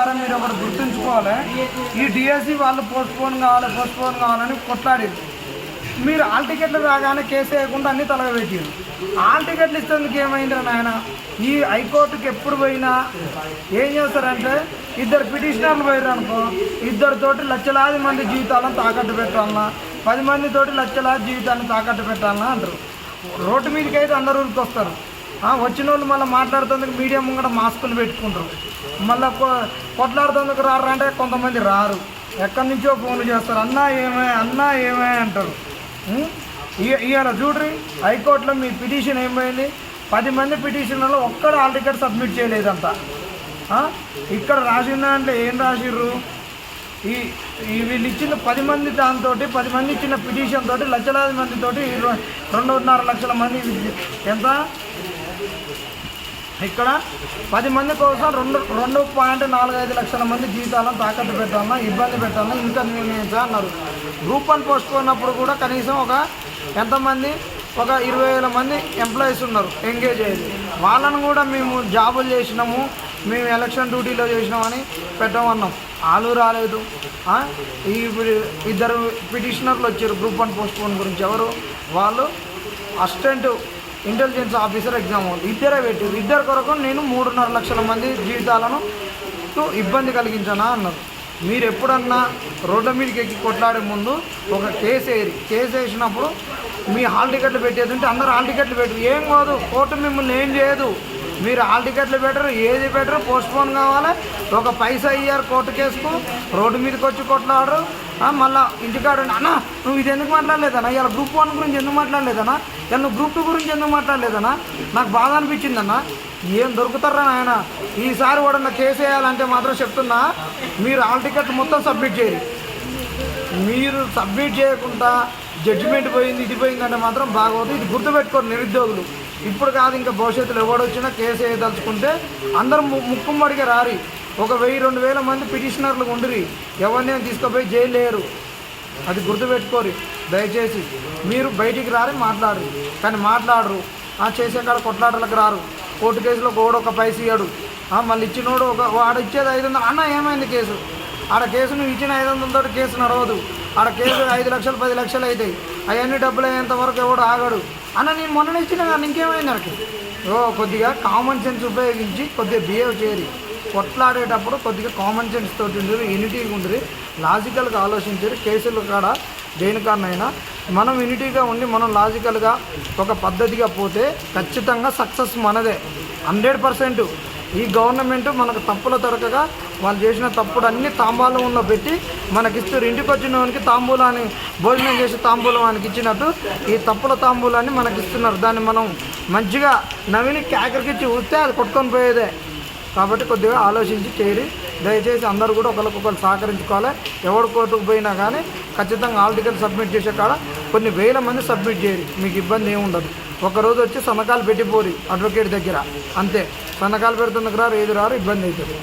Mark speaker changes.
Speaker 1: మిత్రులారా మీరు ఒకటి గుర్తుంచుకోవాలి. ఈ డిఎస్సి వాళ్ళు పోస్ట్పోన్ కావాలి పోస్ట్పోన్ కావాలని కొట్లాడింది. మీరు ఆల్ టికెట్లు రాగానే కేసు వేయకుండా అన్నీ తొలగబెట్టారు. ఆల్ టికెట్లు ఇస్తేందుకు ఏమైందిరా నాయన? ఈ హైకోర్టుకి ఎప్పుడు పోయినా ఏం చేస్తారంటే ఇద్దరు పిటిషనర్లు పోయారు అనుకో ఇద్దరితోటి లక్షలాది మంది జీవితాలను తాకట్టు పెట్టాలన్నా పది మందితోటి లక్షలాది జీవితాన్ని తాకట్టు పెట్టాలన్నా అంటారు. రోడ్డు మీదకి అయితే అందరు ఊరికి వస్తారు వచ్చిన వాళ్ళు మళ్ళీ మాట్లాడుతుందుకు మీడియా ముంగట మాస్కులు పెట్టుకుంటారు. మళ్ళీ కొట్లాడుతుందుకు రారు అంటే కొంతమంది రారు. ఎక్కడి నుంచో ఫోన్లు చేస్తారు. అన్నా ఏమే అన్నా ఏమే అంటారు. ఇవాళ చూడ్రి? హైకోర్టులో మీ పిటిషన్ ఏమైంది? పది మంది పిటిషన్లలో ఒక్కడ ఆల్ టికెట్ సబ్మిట్ చేయలేదంట. ఇక్కడ రాసిన దాంట్లో ఏం రాసిర్రు? ఈ వీళ్ళు ఇచ్చిన పది మంది దాంతో పది మంది ఇచ్చిన పిటిషన్ తోటి లక్షలాది మందితోటి రెండున్నర లక్షల మంది ఎంత? ఇక్కడ పది మంది కోసం రెండు రెండు పాయింట్ నాలుగు ఐదు లక్షల మంది జీతాలను తాకట్టు పెట్టాలన్నా ఇబ్బంది పెట్టాలన్నా ఇన్కన్వీనియన్స్ అన్నారు. గ్రూప్ వన్ పోస్ట్ పోయినప్పుడు కూడా కనీసం ఒక ఎంతమంది ఒక ఇరవై వేల మంది ఎంప్లాయీస్ ఉన్నారు ఎంగేజ్ అయ్యేది. వాళ్ళను కూడా మేము జాబులు చేసినాము మేము ఎలక్షన్ డ్యూటీలో చేసినామని పెట్టమన్నాం వాళ్ళు రాలేదు. ఈ ఇద్దరు పిటిషనర్లు వచ్చారు గ్రూప్ వన్ పోస్ట్ పోన్ గురించి. ఎవరు? వాళ్ళు అసిస్టెంట్ ఇంటెలిజెన్స్ ఆఫీసర్ ఎగ్జామ్ ఉంది. ఇద్దరే పెట్టారు ఇద్దరు కొరకు నేను మూడున్నర లక్షల మంది జీవితాలను ఇబ్బంది కలిగించానా అన్నారు. మీరు ఎప్పుడన్నా రోడ్ల మీదకి ఎక్కి కొట్లాడే ముందు ఒక కేసు వేయరు కేసు వేసినప్పుడు మీ హాల్ టికెట్లు పెట్టేది ఉంటే అందరు హాల్ టికెట్లు పెట్టరు. ఏం కాదు కోర్టు మిమ్మల్ని ఏం చేయదు. మీరు హాల్ టికెట్లు పెట్టరు ఏది పెట్టరు పోస్ట్ పోన్ కావాలి. ఒక పైసా ఇయ్యారు కోర్టు కేసుకు రోడ్డు మీదకి వచ్చి కొట్లాడరు. మళ్ళా ఇంటికాడ అన్న నువ్వు ఇది ఎందుకు మాట్లాడలేదన్నా? ఇలా గ్రూప్ వన్ గురించి ఎందుకు మాట్లాడలేదన్నా? ఇలా నువ్వు గ్రూప్ టూ గురించి ఎందుకు మాట్లాడలేదన్నా? నాకు బాధ అనిపించిందన్నా. ఏం దొరుకుతారా నాయన? ఈసారి కూడా నా కేసు వేయాలంటే మాత్రం చెప్తున్నా. మీరు హాల్ టికెట్ మొత్తం సబ్మిట్ చేయరు మీరు సబ్మిట్ చేయకుండా జడ్జిమెంట్ పోయింది ఇది పోయిందంటే మాత్రం బాగోదు. ఇది గుర్తుపెట్టుకోరు నిరుద్యోగులు. ఇప్పుడు కాదు ఇంకా భవిష్యత్తులో ఎవడొచ్చినా కేసు వేయదలుచుకుంటే అందరూ ము- ముక్కుమ్మడిగా రారి. ఒక వెయ్యి రెండు వేల మంది పిటిషనర్లు ఉండిరి. ఎవరిని తీసుకుపోయి జైలు లేరు అది గుర్తుపెట్టుకోరు. దయచేసి మీరు బయటికి రారి మాట్లాడరు. కానీ మాట్లాడరు. ఆ చేసే కాడ కొట్లాటలకు రారు. కోర్టు కేసులో కూడా ఒక పైస ఇయ్యడు. ఆ, మళ్ళీ ఇచ్చినోడు ఒక వాడు ఇచ్చేది ఐదు వందలు. అన్న ఏమైంది కేసు? ఆడ కేసు నువ్వు ఇచ్చిన ఐదు వందలతో కేసు నడవదు. ఆడ కేసు ఐదు లక్షలు పది లక్షలు అవుతాయి అవన్నీ డబ్బులు అయ్యేంత వరకు ఎవడు ఆగడు. అన్న నేను మొన్న ఇచ్చిన కానీ ఇంకేమైంది నాకు ఓ కొద్దిగా కామన్ సెన్స్ ఉపయోగించి కొద్దిగా బిహేవ్ చేయరు కొట్లాడేటప్పుడు కొద్దిగా కామన్ సెన్స్ తోటి ఉండరు యూనిటీగా ఉండరు లాజికల్గా ఆలోచించరు కేసులు కాడ దేనికన్నైనా. మనం యూనిటీగా ఉండి మనం లాజికల్గా ఒక పద్ధతిగా పోతే ఖచ్చితంగా సక్సెస్ మనదే. హండ్రెడ్ పర్సెంట్ ఈ గవర్నమెంట్ మనకు తప్పుల దొరకగా వాళ్ళు చేసిన తప్పుడు అన్ని తాంబూలంలో పెట్టి మనకిస్తారు. ఇంటికి వచ్చిన వానికి తాంబూలాన్ని భోజనం చేసి తాంబూలం వానికి ఇచ్చినట్టు ఈ తప్పుల తాంబూలాన్ని మనకి ఇస్తున్నారు దాన్ని మనం మంచిగా నవిని కేకరికిచ్చి చూస్తే అది కొట్టుకొని పోయేదే. కాబట్టి కొద్దిగా ఆలోచించి చేరి దయచేసి అందరూ కూడా ఒకరికొకరు సహకరించుకోవాలి. ఎవరు కోర్టుకు పోయినా కానీ ఖచ్చితంగా ఆల్ టికెట్ సబ్మిట్ చేసే కాడ కొన్ని వేల మంది సబ్మిట్ చేయరు మీకు ఇబ్బంది ఏమి ఉండదు. ఒకరోజు వచ్చి సన్నకాలు పెట్టిపోరి అడ్వకేట్ దగ్గర. అంతే. సన్నకాలు పెడుతున్నకు రారు ఏది రారు ఇబ్బంది అవుతుంది.